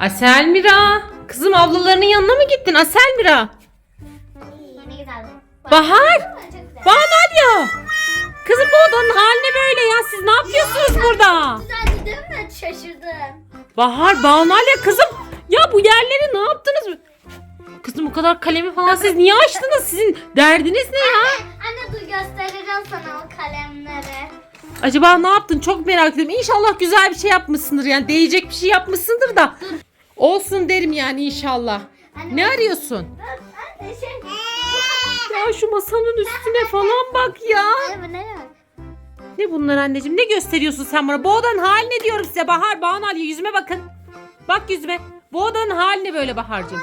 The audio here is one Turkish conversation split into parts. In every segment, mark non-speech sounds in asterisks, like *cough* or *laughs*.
Aselmira. Kızım ablalarının yanına mı gittin Aselmira? Ne güzel. Bahar. Çok güzel. Bahar ya. Kızım bu odanın haline böyle ya. Siz ne yapıyorsunuz burada? Güzeldi değil mi? Şaşırdım. Bahar, Banalya kızım. Ya bu yerleri ne yaptınız? Kızım bu kadar kalemi falan siz niye açtınız? Sizin derdiniz ne ya? Anne dur göstereceğim sana o kalemleri. Acaba ne yaptın? Çok merak ediyorum. İnşallah güzel bir şey yapmışsındır yani. Değecek bir şey yapmışsındır da. Olsun derim yani inşallah. Anne, Ne arıyorsun? Anne şey. Ya şu masanın üstüne falan bak ya. Anne ne bunlar anneciğim? Ne gösteriyorsun sen bana? Bu odanın haline diyorum size Bahar. Bahar yüzüme bakın. Bak yüzüme. Bu odanın haline böyle Bahar'cığım.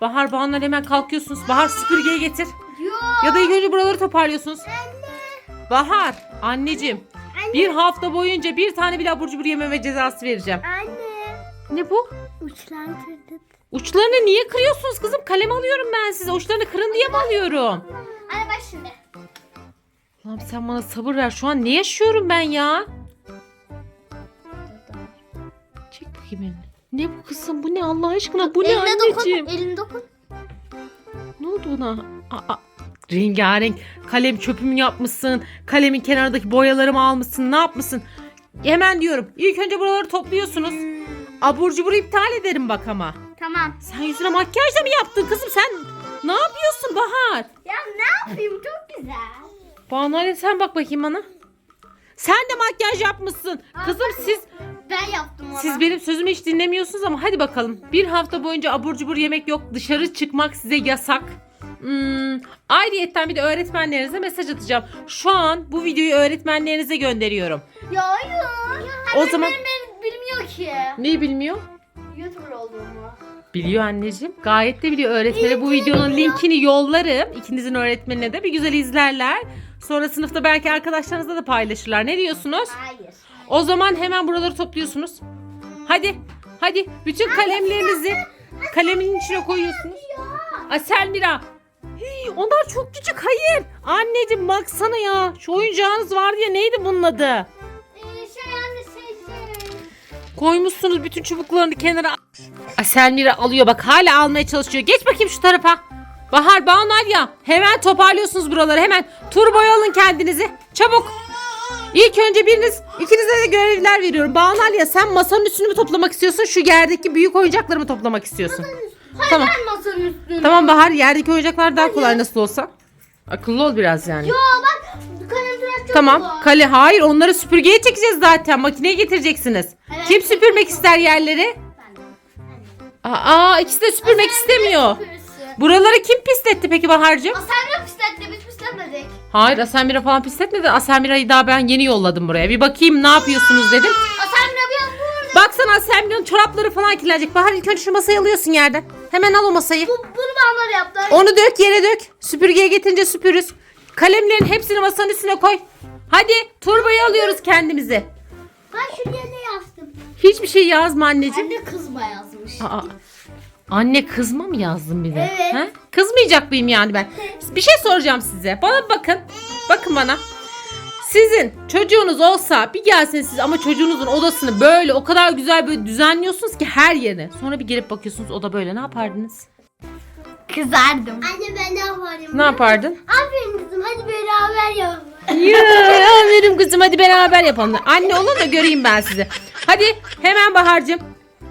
Bahar Bahar hemen kalkıyorsunuz. Bahar süpürgeyi getir. Yok. Ya da ilk önce buraları toparlıyorsunuz. Bahar anneciğim. Bir hafta boyunca bir tane bile abur cubur yememe cezası vereceğim. Anne. Ne bu? Uçlar kırdık. Uçlarını niye kırıyorsunuz kızım? Kalem alıyorum ben size. Uçlarını kırın diye mi alıyorum? Anne bak şimdi. Lan sen bana sabır ver. Şu an ne yaşıyorum ben ya? Çek bakayım elini. Ne bu kızım? Bu ne Allah aşkına? Bu ne Eline anneciğim? dokun. Elini dokun. Ne oldu buna? Aa, rengarenk. Kalem çöpümü yapmışsın. Kalemin kenardaki boyalarımı almışsın. Ne yapmışsın? Hemen diyorum. İlk önce buraları topluyorsunuz. Abur cubur iptal ederim bak ama. Tamam. Sen yüzüne makyaj da mı yaptın kızım? Sen ne yapıyorsun Bahar? Ya ne yapayım çok güzel. Banu sen bak bakayım bana. Sen de makyaj yapmışsın. Kızım siz Ben yaptım onu. siz benim sözümü hiç dinlemiyorsunuz ama hadi bakalım. Bir hafta boyunca abur cubur yemek yok. Dışarı çıkmak size yasak. Hmm, ayrıyetten bir de öğretmenlerinize mesaj atacağım. Şu an bu videoyu öğretmenlerinize gönderiyorum. Ya hayır. O Anne zaman- benim bilmiyor ki. Neyi bilmiyor? YouTuber olduğumu. Biliyor anneciğim. Gayet de biliyor öğretmene. Bu videonun linkini yollarım. İkinizin öğretmenine de bir güzel izlerler. Sonra sınıfta belki arkadaşlarınızla da paylaşırlar. Ne diyorsunuz? Hayır. O zaman hemen buraları topluyorsunuz. Hadi. Hadi. Bütün kalemlerinizi kalemin içine koyuyorsunuz. Aselmira. Hii, onlar çok küçük. Hayır. Anneciğim baksana ya. Şu oyuncağınız vardı ya. Neydi bunun adı? Ee, şey anne şey şey. Koymuşsunuz bütün çubuklarını kenara. Aselmira alıyor bak hala almaya çalışıyor. Geç bakayım şu tarafa. Bahar, Banu ya hemen toparlıyorsunuz buraları hemen. Turboya alın kendinizi. Çabuk. İlk önce biriniz, ikinize de görevler veriyorum. Banu ya sen masanın üstünü mü toplamak istiyorsun? Şu yerdeki büyük oyuncakları mı toplamak istiyorsun? Hayır Tamam. ben masanın üstüne. Tamam Bahar yerdeki oyuncaklar daha kolay nasıl olsa. Akıllı ol biraz yani. Yo bak kalem tıraş çok Tamam. Kale hayır onları süpürgeye çekeceğiz zaten. Makineye getireceksiniz. Evet. Kim süpürmek ister yerleri? Aa ikisi de süpürmek istemiyor. Buraları kim pisletti peki Bahar'cığım? Asamra pisletti biz pisletmedik. Hayır Asemira falan pisletmedi. Asemira'yı daha ben yeni yolladım buraya. Bir bakayım ne yapıyorsunuz dedim. Asamra bir an burada. Baksana Asemira'nın çorapları falan kirlenecek. Bahar ilk önce şu masayı alıyorsun yerden. Hemen al o masayı. Bu, bunu bağlar yaptı. Onu dök yere dök. Süpürgeye getirince süpürüz. Kalemlerin hepsini masanın üstüne koy. Hadi turbayı alıyoruz kendimize. Ben şuraya ne yazdım? Hiçbir şey yazma anneciğim. Anne kızma yazmış. Aa, anne kızma mı yazdın bir de? Evet. He? Kızmayacak mıyım yani ben? *laughs* Bir şey soracağım size. Bana bakın. Bakın bana. Sizin çocuğunuz olsa bir gelsin siz ama çocuğunuzun odasını böyle o kadar güzel böyle düzenliyorsunuz ki her yerine. Sonra bir gelip bakıyorsunuz oda böyle ne yapardınız? Kızardım. Anne ben ne yaparım? Ne yapardın? Aferin kızım hadi beraber yapalım. ya aferin kızım hadi beraber yapalım. Anne olun da göreyim ben sizi. Hadi hemen Bahar'cığım.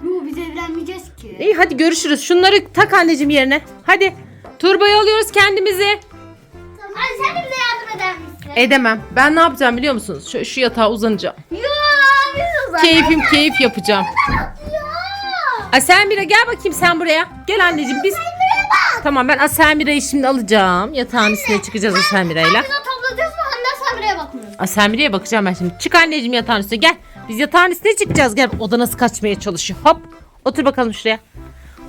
Yo biz evlenmeyeceğiz. İyi hadi görüşürüz. Şunları tak anneciğim yerine. Hadi. Turbayı alıyoruz kendimizi. Anne sen de bize yardım eder misin? Edemem. Ben ne yapacağım biliyor musunuz? Şu, şu yatağa uzanacağım. Yo biz uzak. Keyfim keyif yapacağım. Ya. Aselmira gel bakayım sen buraya. Gel anneciğim biz. Tamam ben Aselmira'yı şimdi alacağım. Yatağın üstüne çıkacağız Aselmira'yla. Biz o toplayacağız mı? Anne sen buraya bakmıyorsun. Aselmira'ya bakacağım ben şimdi. Çık anneciğim yatağın üstüne gel. Biz yatağın üstüne çıkacağız. Gel oda nasıl kaçmaya çalışıyor. Hop. Otur bakalım şuraya.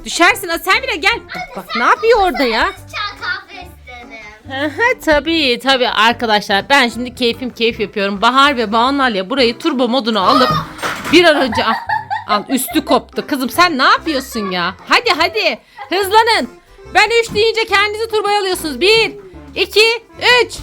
Düşersin Aselmira gel. Bak, bak ne yapıyor orada ya? Çay kahve istedim. Tabii tabii arkadaşlar ben şimdi keyfim keyif yapıyorum. Bahar ve Banu'yla burayı turbo moduna alıp bir an önce al, al üstü koptu. Kızım sen ne yapıyorsun ya? Hadi hadi hızlanın. Ben 3 deyince kendinizi turboya alıyorsunuz. 1, 2, 3.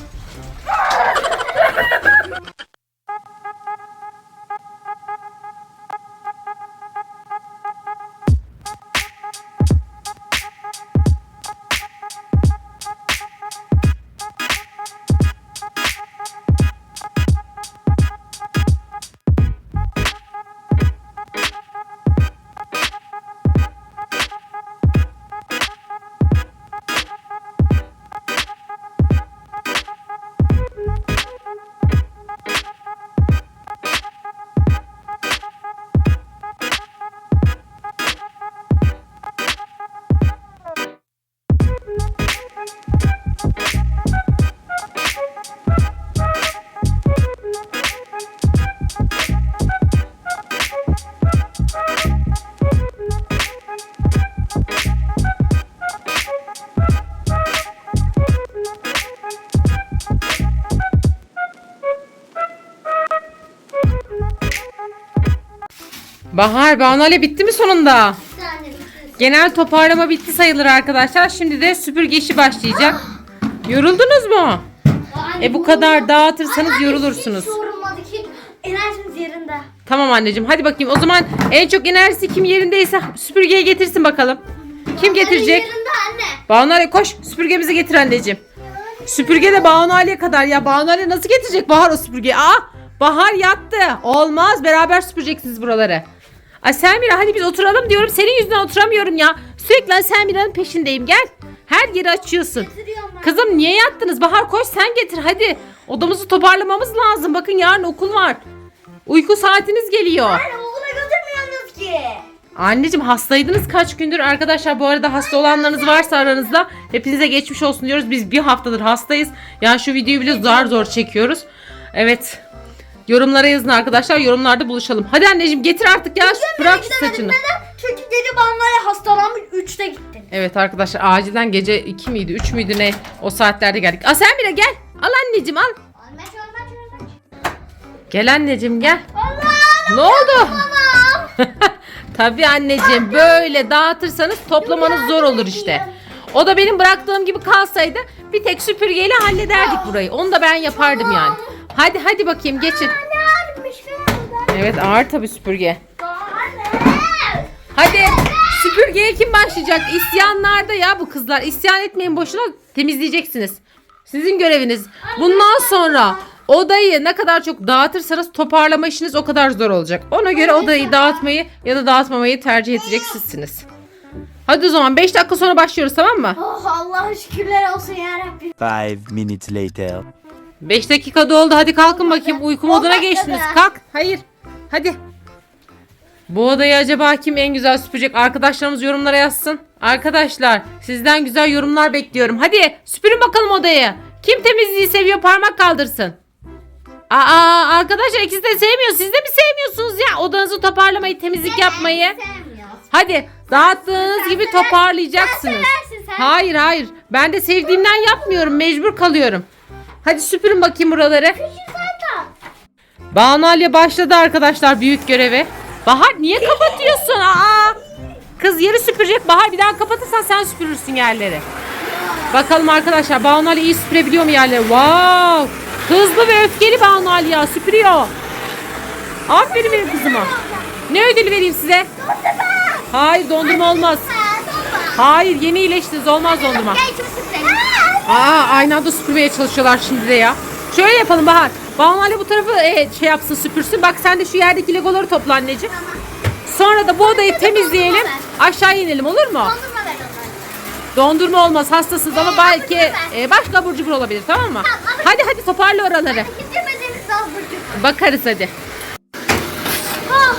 Bahar Banale bitti mi sonunda? Genel toparlama bitti sayılır arkadaşlar. Şimdi de süpürge işi başlayacak. Yoruldunuz mu? E bu kadar dağıtırsanız yorulursunuz. Enerjimiz yerinde. Tamam anneciğim hadi bakayım. O zaman en çok enerjisi kim yerindeyse süpürgeyi getirsin bakalım. Kim getirecek? Yerinde anne. Banu Ali koş süpürgemizi getir anneciğim. Süpürge de Banu Ali'ye kadar ya. Banu Ali nasıl getirecek Bahar o süpürgeyi? Aa Bahar yattı. Olmaz beraber süpüreceksiniz buraları. Ay Selmira hadi biz oturalım diyorum. Senin yüzünden oturamıyorum ya. Sürekli Selmira'nın peşindeyim gel. Her yeri açıyorsun. Ben. Kızım niye yattınız? Bahar koş sen getir hadi. Odamızı toparlamamız lazım. Bakın yarın okul var. Uyku saatiniz geliyor. Anne okula götürmüyorsunuz ki. Anneciğim hastaydınız kaç gündür arkadaşlar bu arada hasta olanlarınız varsa aranızda hepinize geçmiş olsun diyoruz biz bir haftadır hastayız yani şu videoyu bile zar zor çekiyoruz evet yorumlara yazın arkadaşlar yorumlarda buluşalım hadi anneciğim getir artık ya bırak şu saçını? Çünkü gece banlara hastalanmış 3'te gittim. evet arkadaşlar acilen gece 2 müydü 3 müydü ne o saatlerde geldik Aa sen bile gel al anneciğim al şöyle şöyle. gel anneciğim gel Allah! ne oldu. *laughs* Tabii anneciğim böyle dağıtırsanız toplamanız zor olur işte. O da benim bıraktığım gibi kalsaydı bir tek süpürgeyle hallederdik burayı. Onu da ben yapardım yani. Hadi hadi bakayım geçin. Evet ağır tabii süpürge. Hadi süpürgeye kim başlayacak? İsyanlarda ya bu kızlar. İsyan etmeyin boşuna temizleyeceksiniz. Sizin göreviniz. Bundan sonra odayı ne kadar çok dağıtırsanız toparlama işiniz o kadar zor olacak. Ona göre odayı dağıtmayı ya da dağıtmamayı tercih edecek sizsiniz. Hadi o zaman 5 dakika sonra başlıyoruz tamam mı? Oh Allah'a şükürler olsun yarabbim. Five minutes later. 5 dakika doldu hadi kalkın bakayım uyku moduna geçtiniz. Kalk hayır hadi. Bu odayı acaba kim en güzel süpürecek? Arkadaşlarımız yorumlara yazsın. Arkadaşlar sizden güzel yorumlar bekliyorum. Hadi süpürün bakalım odayı. Kim temizliği seviyor parmak kaldırsın. Aa arkadaşlar ikisi de sevmiyor. Siz de mi sevmiyorsunuz ya odanızı toparlamayı, temizlik yapmayı? Hadi dağıttığınız gibi toparlayacaksınız. Hayır hayır. Ben de sevdiğimden yapmıyorum. Mecbur kalıyorum. Hadi süpürün bakayım buraları. Banu Alya başladı arkadaşlar büyük görevi. Bahar niye kapatıyorsun? Aa! Kız yeri süpürecek. Bahar bir daha kapatırsan sen süpürürsün yerleri. Bakalım arkadaşlar Banu iyi süpürebiliyor mu yerleri? Wow! Hızlı ve öfkeli Banu Alya süpürüyor. Aferin benim kızıma. Ne ödülü vereyim size? Hayır dondurma olmaz. Hayır yeni iyileştiniz olmaz dondurma. Aa aynı anda süpürmeye çalışıyorlar şimdi de ya. Şöyle yapalım Bahar. Banu bu tarafı e, şey yapsın süpürsün. Bak sen de şu yerdeki legoları topla anneciğim. Sonra da bu odayı temizleyelim. Aşağı inelim olur mu? Dondurma ver onlara. Dondurma olmaz hastasınız ama Ee, belki abur cubur e, başka abur cubur olabilir tamam mı? Tamam, abur Hadi hadi toparla oraları. Bitirmediğimiz daha burcu. Bakarız hadi. Oh.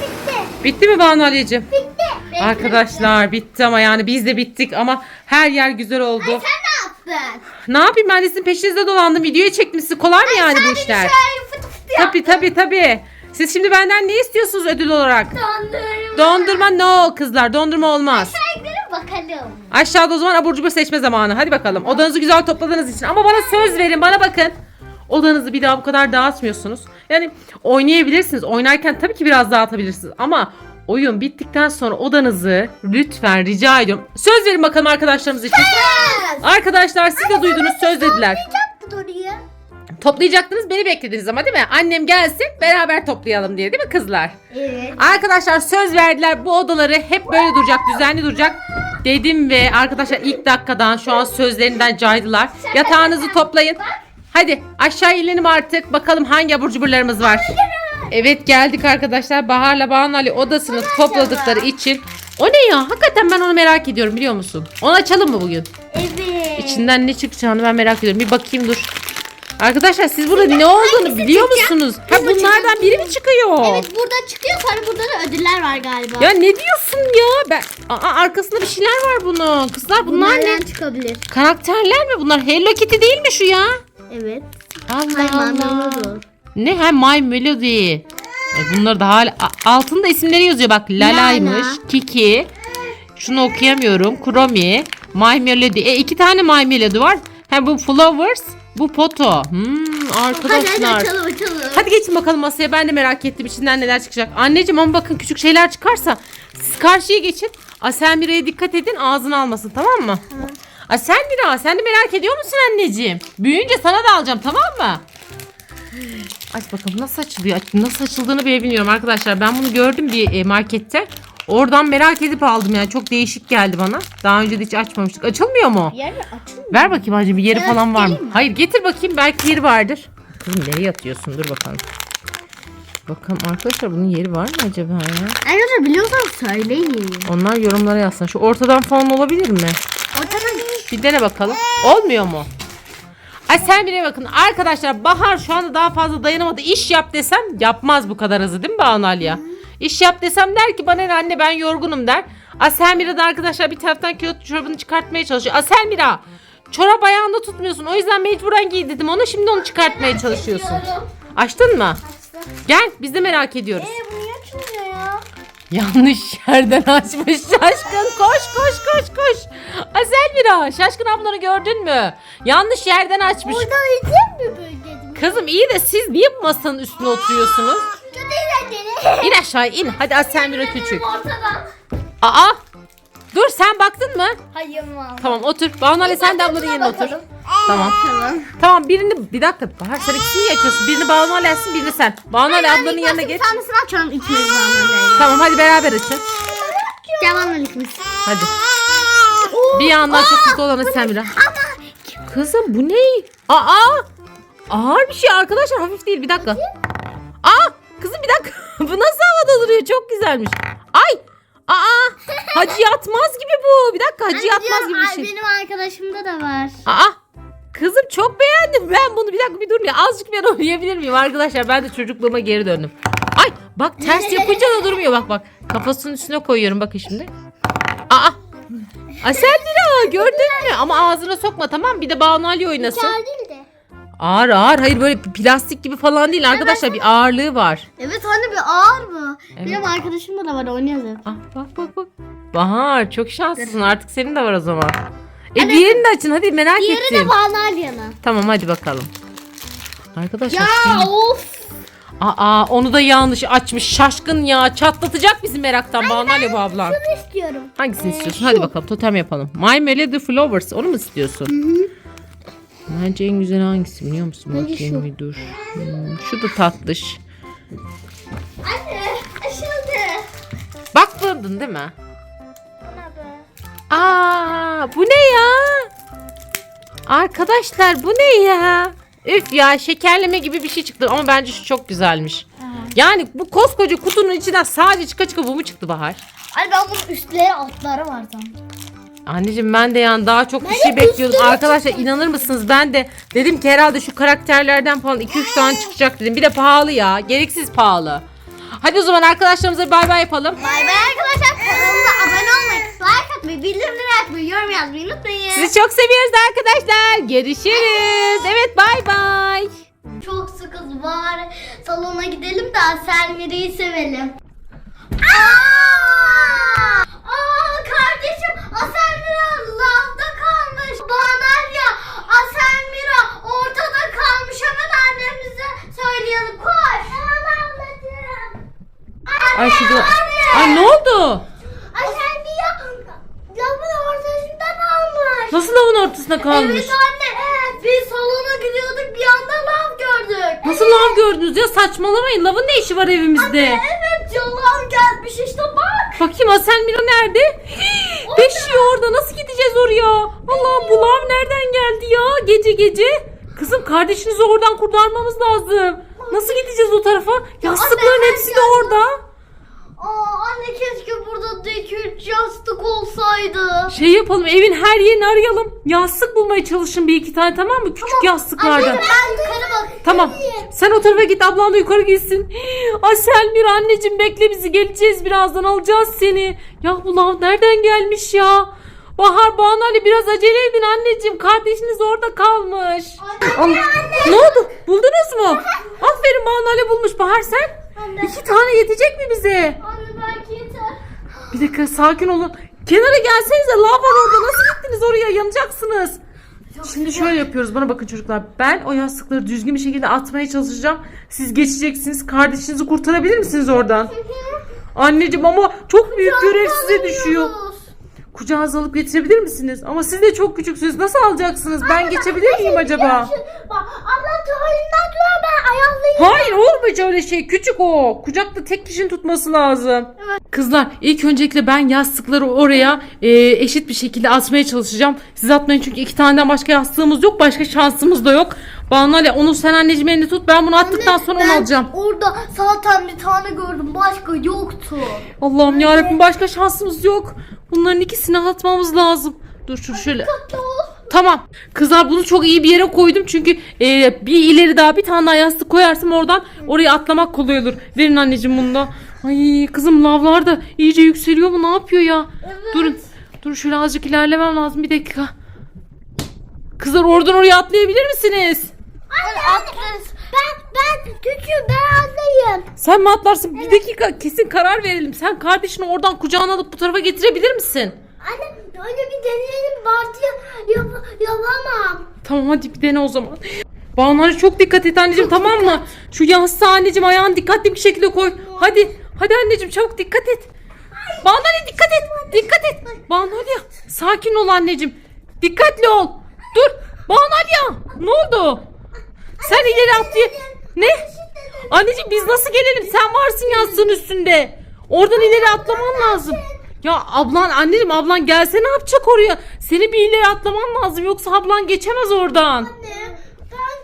Bitti. Bitti mi Banu Ali'ciğim? Bitti. Arkadaşlar bitti ama yani biz de bittik ama her yer güzel oldu. Sen ne yaptın? Ne yapayım ben de sizin peşinizde dolandım. Videoya çektim sizi. Kolay mı yani bu işler? şöyle fıtı fıtı. Tabii tabii tabii. Siz şimdi benden ne istiyorsunuz ödül olarak? Dondurma. Dondurma no kızlar dondurma olmaz. Renkleri bakalım. Aşağıda o zaman abur cubur seçme zamanı. Hadi bakalım. Odanızı güzel topladığınız için. Ama bana söz verin bana bakın. Odanızı bir daha bu kadar dağıtmıyorsunuz. Yani oynayabilirsiniz. Oynarken tabii ki biraz dağıtabilirsiniz. Ama oyun bittikten sonra odanızı lütfen rica ediyorum. Söz verin bakalım arkadaşlarımız için. Arkadaşlar siz de duydunuz söz dediler. Toplayacaktınız beni beklediniz ama değil mi? Annem gelsin beraber toplayalım diye değil mi kızlar? Evet. Arkadaşlar söz verdiler bu odaları hep böyle duracak düzenli duracak dedim ve arkadaşlar ilk dakikadan şu an sözlerinden caydılar. Yatağınızı toplayın. Hadi aşağı inelim artık bakalım hangi abur cuburlarımız var. Evet geldik arkadaşlar Bahar'la Banu Ali odasını topladıkları için. O ne ya hakikaten ben onu merak ediyorum biliyor musun? Onu açalım mı bugün? Evet. İçinden ne çıkacağını ben merak ediyorum. Bir bakayım dur. Arkadaşlar siz burada ne olduğunu biliyor musunuz? Ha bunlardan biri mi çıkıyor? Evet burada çıkıyor sonra burada da ödüller var galiba. Ya ne diyorsun ya? Ben Aa, arkasında bir şeyler var bunun. Kızlar bunlar ne? Bunlardan çıkabilir. Karakterler mi bunlar? Hello Kitty değil mi şu ya? Evet. Allah Allah. Ne ha My Melody. E, bunlar da hala altında isimleri yazıyor bak. Lala'ymış, Lala. Kiki. Şunu okuyamıyorum. Kuromi, My Melody. E iki tane My Melody var. Ha bu Flowers, bu Poto. Hmm, Hadi hadi arkadaşlar. açalım açalım. Hadi geçin bakalım masaya. Ben de merak ettim içinden neler çıkacak. Anneciğim ama bakın küçük şeyler çıkarsa siz karşıya geçin. Aselmira'ya dikkat edin ağzını almasın tamam mı? Aselmira sen de merak ediyor musun anneciğim? Büyüyünce sana da alacağım tamam mı? Aç bakalım nasıl açılıyor? Aç- Nasıl açıldığını bile bilmiyorum arkadaşlar. Ben bunu gördüm bir e, markette. Oradan merak edip aldım yani. Çok değişik geldi bana. Daha önce de hiç açmamıştık. Açılmıyor mu? Yer mi açılmıyor? Ver bakayım acaba bir yeri Evet, falan var mı? mi? Hayır getir bakayım belki yeri vardır. Kızım nereye atıyorsun? Dur bakalım. Bakalım arkadaşlar bunun yeri var mı acaba ya? Arkadaşlar biliyorsanız söyleyin. Onlar yorumlara yazsın. Şu ortadan falan olabilir mi? Ortadan Bir dene bakalım. Olmuyor mu? Ay sen bile bakın arkadaşlar Bahar şu anda daha fazla dayanamadı. İş yap desem yapmaz bu kadar hızlı değil mi Banu Aliye? İş yap desem der ki bana ne anne ben yorgunum der. Aselmira da arkadaşlar bir taraftan kilot çorabını çıkartmaya çalışıyor. Aselmira çorap ayağında tutmuyorsun. O yüzden mecburen giy dedim onu. Şimdi onu çıkartmaya çalışıyorsun. Açtın mı? Gel biz de merak ediyoruz. Ee, bu niye açılmıyor ya? Yanlış yerden açmış şaşkın. Koş koş koş koş. Aselmira şaşkın ablanı gördün mü? Yanlış yerden açmış. Burada izin mi böyle? Kızım iyi de siz niye bu masanın üstüne oturuyorsunuz? İn aşağı in. Hadi Aselmira küçük. Ortadan. Aa! Dur sen baktın mı? Hayır mı? Tamam otur. Banu Ali sen de ablanın yerine otur. Tamam. Tamam. Tamam birini bir dakika Bahar sen ikisini açıyorsun? Birini Banu Ali açsın birini sen. Banu Ali ablanın yanına geç. Bir tanesini açıyorum ikimiz Banu Tamam hadi beraber açın. Devam ikimiz. Hadi. Bir yandan çok mutlu olan Aselmira. Kızım bu ne? Aa! Ağır bir şey arkadaşlar hafif değil bir dakika. Kızım bir dakika. *laughs* bu nasıl havada duruyor? Çok güzelmiş. Ay! Aa! *laughs* Hacı yatmaz gibi bu. Bir dakika hacı yatmaz gibi bir şey. Benim arkadaşımda da var. Aa! Kızım çok beğendim ben bunu. Bir dakika bir dur ya. Azıcık ben oynayabilir miyim arkadaşlar? Ben de çocukluğuma geri döndüm. Ay! Bak ters *laughs* yapınca da durmuyor bak bak. Kafasının üstüne koyuyorum bakın şimdi. Aa! Aselmira gördün mü? Ama ağzına sokma tamam Bir de Banu Ali oynasın. Ağır ağır. Hayır böyle plastik gibi falan değil arkadaşlar. Bir ağırlığı var. Evet anne bir ağır mı? Evet. Benim arkadaşımda da var oynuyoruz hep. Ah bak bak bak. Bahar çok şanslısın. Artık senin de var o zaman. E Anne, diğerini de açın hadi merak Diğeri ettim. de Banalya'na. Tamam hadi bakalım. Arkadaşlar. Ya şimdi- of. Aa onu da yanlış açmış. Şaşkın ya. Çatlatacak bizi meraktan. Banu Ali bu ablan. Bunu istiyorum. Hangisini Ee, istiyorsun? şu. Hadi bakalım totem yapalım. My Melody Flowers. Onu mu istiyorsun? Bence en güzel hangisi biliyor musun? Bence Bakayım şu. bir dur. Hmm, şu da tatlış. Anne aşıldı. Bakmadın değil mi? Bana be. Aa, bu ne ya? Arkadaşlar bu ne ya? Üf ya şekerleme gibi bir şey çıktı ama bence şu çok güzelmiş. Yani bu koskoca kutunun içinden sadece çıka çıka bu mu çıktı Bahar? Anne ben bunun üstleri altları var zaten. Anneciğim ben de yani daha çok bir şey bekliyordum. Arkadaşlar inanır mısınız ben de dedim ki herhalde şu karakterlerden falan 2-3 tane çıkacak dedim. Bir de pahalı ya. Gereksiz pahalı. Hadi o zaman arkadaşlarımıza bay bay yapalım. Bay bay arkadaşlar kanalımıza abone olmayı, like atmayı, bildirimleri açmayı, yorum yazmayı unutmayın. Sizi çok seviyoruz arkadaşlar. Görüşürüz. Evet bay bay. Çok sıkız var. Salona gidelim de Selmiri'yi sevelim. Aa! Aa kardeşim Aselmira lavda kalmış. Banalya Aselmira ortada kalmış. Hemen annemize söyleyelim. Koş. Tamam ablacığım. Ay şu da- anne. Ay ne oldu? Aselmira lavın ortasında kalmış. Nasıl lavın ortasına kalmış? Evet anne. Biz salona gidiyorduk bir anda lav gördük. Nasıl lav gördünüz ya? Saçmalamayın. Lavın ne işi var evimizde? Evet yalan gelmiş işte bak. Bakayım Asel Mira nerede? Beşiyor orada. Nasıl gideceğiz oraya? Allah'ım bu lav nereden geldi ya? Gece gece. Kızım kardeşinizi oradan kurtarmamız lazım. Nasıl gideceğiz o tarafa? Yastıkların hepsi de orada. Aa anne keşke burada da 2-3 yastık olsaydı. Şey yapalım evin her yerini arayalım. Yastık bulmaya çalışın bir iki tane tamam mı? Küçük yastıklardan. Anne ben yukarı bak. Tamam. Sen o tarafa git ablan da yukarı gitsin. *gasps* Asel bir anneciğim bekle bizi geleceğiz birazdan alacağız seni. Ya bu lav nereden gelmiş ya? Bahar Banu Ali biraz acele edin anneciğim. Kardeşiniz orada kalmış. Anne, Allah- Ne oldu? Buldunuz mu? Aferin Banu Ali bulmuş. Bahar sen? Anne. İki tane yetecek mi bize? Anne belki yeter. Bir dakika sakin olun. Kenara gelsenize lav var orada. Nasıl gittiniz oraya? Yanacaksınız. Ya Şimdi şöyle yapıyoruz. Bana bakın çocuklar. Ben o yastıkları düzgün bir şekilde atmaya çalışacağım. Siz geçeceksiniz. Kardeşinizi kurtarabilir misiniz oradan? Anneciğim ama çok büyük görev size düşüyor. Kucağınıza alıp getirebilir misiniz? Ama siz de çok küçüksünüz. Nasıl alacaksınız? Ben geçebilir miyim acaba? Bak ablam tuvalinden tutar ben ayarlayayım. Hayır olmayacak öyle şey. Küçük o. Kucakta tek kişinin tutması lazım. Kızlar ilk öncelikle ben yastıkları oraya e, eşit bir şekilde atmaya çalışacağım. Siz atmayın çünkü iki taneden başka yastığımız yok. Başka şansımız da yok. Banu Ali onu sen anneciğim elini tut. Ben bunu attıktan sonra onu alacağım. Orada zaten bir tane gördüm başka yoktu. Allah'ım yarabbim başka şansımız yok. Bunların ikisini atmamız lazım. Dur şu şöyle. Tamam. Kızlar bunu çok iyi bir yere koydum çünkü e, bir ileri daha bir tane daha yastık koyarsam oradan oraya atlamak kolay olur. Verin anneciğim bunu da. Ay kızım lavlar da iyice yükseliyor mu ne yapıyor ya? Durun. Dur şöyle azıcık ilerlemem lazım bir dakika. Kızlar oradan oraya atlayabilir misiniz? Atlarız. Ben ben küçüğüm ben anlayayım. Sen mi atlarsın? Bir dakika kesin karar verelim. Sen kardeşini oradan kucağına alıp bu tarafa getirebilir misin? Anne öyle bir deneyelim Bartı yap, yapamam. Tamam hadi bir dene o zaman. Banu çok dikkat et anneciğim tamam mı? Şu yastığı anneciğim ayağını dikkatli bir şekilde koy. Hadi hadi anneciğim çabuk dikkat et. Ali dikkat et. Dikkat et. Ali sakin ol anneciğim. Dikkatli ol. Dur. Ali ne oldu? Sen ileri atlay. Ne? Anneciğim biz nasıl gelelim? Sen varsın yastığın üstünde. Oradan ileri atlaman lazım. Ya ablan anneciğim ablan gelse ne yapacak oraya? Seni bir ileri atlaman lazım yoksa ablan geçemez oradan. Anne ben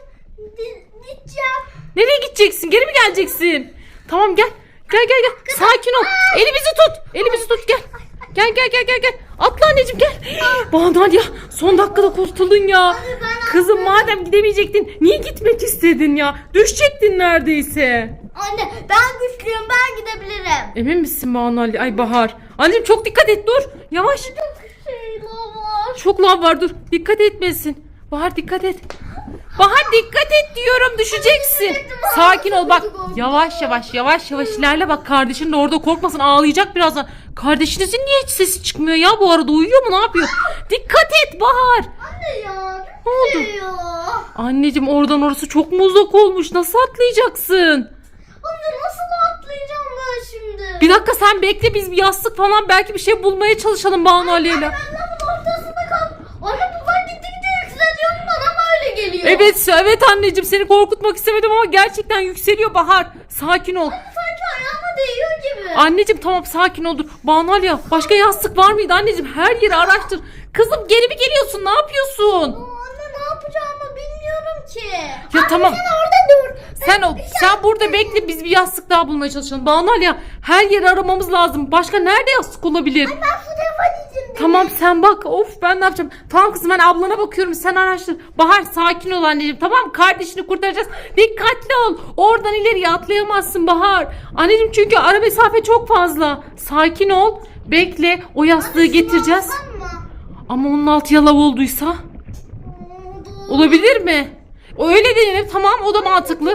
gideceğim. Nereye gideceksin? Geri mi geleceksin? Tamam gel. Gel gel gel. Sakin ol. Elimizi tut. Elimizi tut gel. Gel gel gel gel gel. Atla anneciğim gel. Banu ya son dakikada kurtuldun ya. Kızım madem gidemeyecektin niye gitmek istedin ya? Düşecektin neredeyse. Anne ben güçlüyüm ben gidebilirim. Emin misin Banu Ali? Ay Bahar. Anneciğim çok dikkat et dur. Yavaş. Şey var. Çok lav var dur. Dikkat etmesin. Bahar dikkat et. Bahar dikkat et diyorum düşeceksin. Sakin ol bak. Yavaş yavaş yavaş yavaş ilerle bak kardeşin de orada korkmasın ağlayacak birazdan. Kardeşinizin niye hiç sesi çıkmıyor ya bu arada uyuyor mu ne yapıyor? Dikkat et Bahar. Anne ya. Ne oldu? Anneciğim oradan orası çok mu uzak olmuş nasıl atlayacaksın? Anne nasıl atlayacağım ben şimdi? Bir dakika sen bekle biz bir yastık falan belki bir şey bulmaya çalışalım Banu Ali ile. Ben lavın ortasında kal. Anne bu var gittikçe yükseliyor mu bana geliyor? Evet evet anneciğim seni korkutmak istemedim ama gerçekten yükseliyor Bahar. Sakin ol. Sanki ayağıma değiyor gibi. Anneciğim tamam sakin ol dur. Banu Ali ya başka yastık var mıydı anneciğim? Her yeri araştır. Kızım geri mi geliyorsun? Ne yapıyorsun? Aa, Anne ne yapacağımı bilmiyorum ki. Ya tamam. Sen orada dur. Sen o sen burada bekle biz bir yastık daha bulmaya çalışalım. Banu Ali ya her yeri aramamız lazım. Başka nerede yastık olabilir? Ben defa diyeceğim. Tamam sen bak. Of ben ne yapacağım? Tamam kızım ben ablana bakıyorum. Sen araştır. Bahar sakin ol anneciğim. Tamam kardeşini kurtaracağız. Dikkatli ol. Oradan ileriye atlayamazsın Bahar. Anneciğim çünkü ara mesafe çok fazla. Sakin ol. Bekle. O yastığı getireceğiz. Ama onun altı yalav olduysa olabilir mi? O öyle denelim. Tamam o da mantıklı.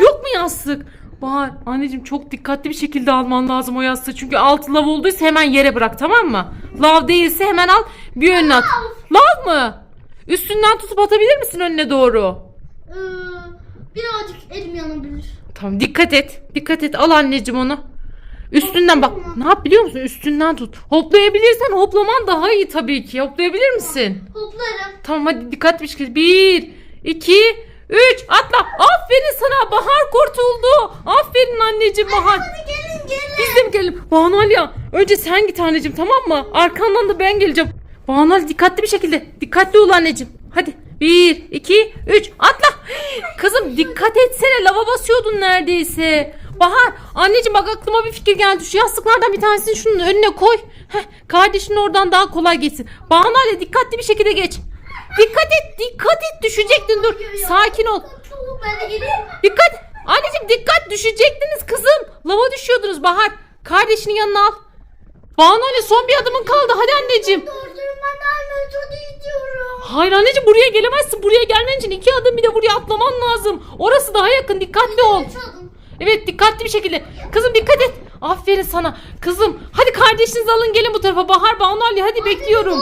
Yok mu yastık? Bahar anneciğim çok dikkatli bir şekilde alman lazım o yastığı. Çünkü altı lav olduysa hemen yere bırak tamam mı? Lav değilse hemen al bir önüne at. Lav mı? Üstünden tutup atabilir misin önüne doğru? Ee, birazcık elim yanabilir. Tamam dikkat et. Dikkat et al anneciğim onu. Üstünden bak. Ne yap biliyor musun? Üstünden tut. Hoplayabilirsen hoplaman daha iyi tabii ki. Hoplayabilir misin? Hoplarım. Tamam hadi dikkatli bir şekilde. Bir, iki, üç. Atla. Aferin sana. Bahar kurtuldu. Aferin anneciğim Bahar. Hadi gelin gelin. Biz de mi gelelim? Banu Ali ya. Önce sen git anneciğim tamam mı? Arkandan da ben geleceğim. Banu Ali dikkatli bir şekilde. Dikkatli ol anneciğim. Hadi. Bir, iki, üç. Atla. Kızım dikkat etsene. Lava basıyordun neredeyse. Bahar anneciğim bak aklıma bir fikir geldi. Şu yastıklardan bir tanesini şunun önüne koy. Heh, kardeşin oradan daha kolay geçsin. Banu Ali dikkatli bir şekilde geç. Dikkat et dikkat et düşecektin dur. Sakin ol. Dikkat! Anneciğim dikkat düşecektiniz kızım. Lava düşüyordunuz Bahar. Kardeşinin yanına al. Banu Ali son bir adımın kaldı. Hadi anneciğim. Hayır anneciğim buraya gelemezsin. Buraya gelmen için iki adım bir de buraya atlaman lazım. Orası daha yakın. Dikkatli ol. Evet dikkatli bir şekilde. Kızım dikkat et. Aferin sana. Kızım hadi kardeşinizi alın gelin bu tarafa. Bahar Banu Ali hadi bekliyorum.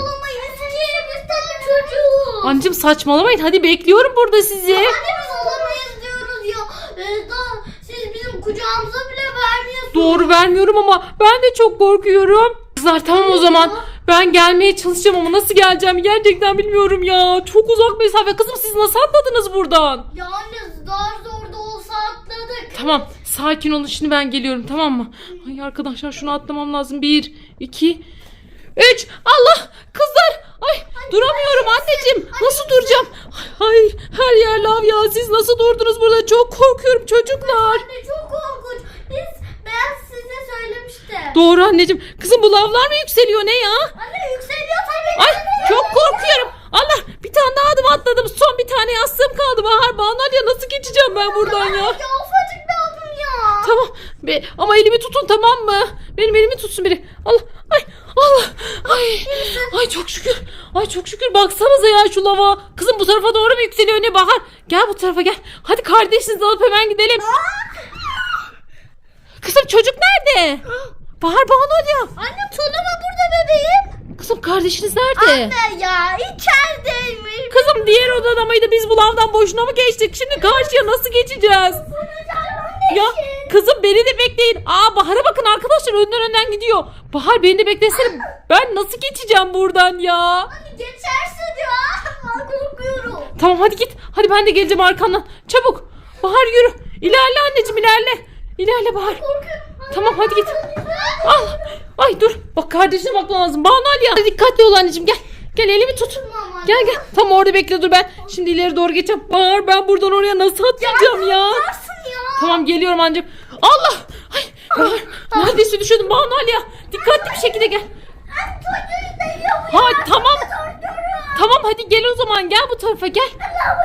Olamayız tabii çocuğuz. Anneciğim saçmalamayın. Hadi bekliyorum burada sizi. Anne biz alamayız diyoruz ya. Ee, daha siz bizim kucağımıza bile vermiyorsunuz. Doğru vermiyorum ama ben de çok korkuyorum. Kızlar tamam o zaman. Ben gelmeye çalışacağım ama nasıl geleceğim gerçekten bilmiyorum ya. Çok uzak mesafe. Kızım siz nasıl atladınız buradan? Ya anne zar zor da olsa atladık. Tamam sakin olun şimdi ben geliyorum tamam mı? Ay arkadaşlar şunu atlamam lazım. Bir, iki, üç. Allah kızlar. Ay duramıyorum anneciğim. Nasıl duracağım? Ay her yer lav ya. Siz nasıl durdunuz burada? Çok korkuyorum çocuklar. Anne çok korkunç. Biz ben size söylemiştim. Doğru anneciğim. Kızım bu lavlar mı yükseliyor ne ya? Anne yükseliyor tabii. Ay çok korkuyorum. Allah bir tane daha adım atladım. Son bir tane yastığım kaldı. Bahar Banu ya nasıl geçeceğim ben buradan ya? Ya ufacık bir adım ya. Tamam. Be, ama elimi tutun tamam mı? Benim elimi tutsun biri. Allah. Allah. Ay. Ay çok şükür. Ay çok şükür. Baksanıza ya şu lava. Kızım bu tarafa doğru mu yükseliyor ne Bahar? Gel bu tarafa gel. Hadi kardeşinizi alıp hemen gidelim. Kızım çocuk nerede? Bahar Banu ya. Anne Tuğlama burada bebeğim. Kızım kardeşiniz nerede? Anne ya içerideymiş. Kızım diğer odada mıydı? Biz bu lavdan boşuna mı geçtik? Şimdi karşıya nasıl geçeceğiz? Ya kızım beni de bekleyin. Aa Bahar'a bakın arkadaşlar önden önden gidiyor. Bahar beni de beklesene. Ben nasıl geçeceğim buradan ya? Anne geçersin ya. Ben korkuyorum. Tamam hadi git. Hadi ben de geleceğim arkandan. Çabuk. Bahar yürü. İlerle anneciğim ilerle. İlerle Bahar. Korkuyorum. Tamam hadi git. Al. Ay dur. Bak kardeşine bak lazım. Banu Ali ya. Dikkatli ol anneciğim gel. Gel elimi tut. Gel gel. Tam orada bekle dur ben. Şimdi ileri doğru geçeceğim. Bahar ben buradan oraya nasıl atlayacağım ya? Yaparsın ya. Tamam geliyorum anneciğim. Allah! Ay, Bahar, neredeyse düşüyordum. Banu Ali ya. Dikkatli bir şekilde gel. Ha tamam. Tamam hadi gel o zaman. Gel bu tarafa gel.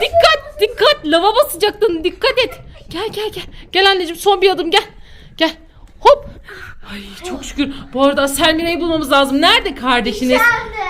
Dikkat dikkat. Lava basacaktın. Dikkat et. Gel gel gel. Gel anneciğim son bir adım gel. Gel. Hop. Ay çok şükür. Bu arada Selmina'yı bulmamız lazım. Nerede kardeşiniz? Nerede?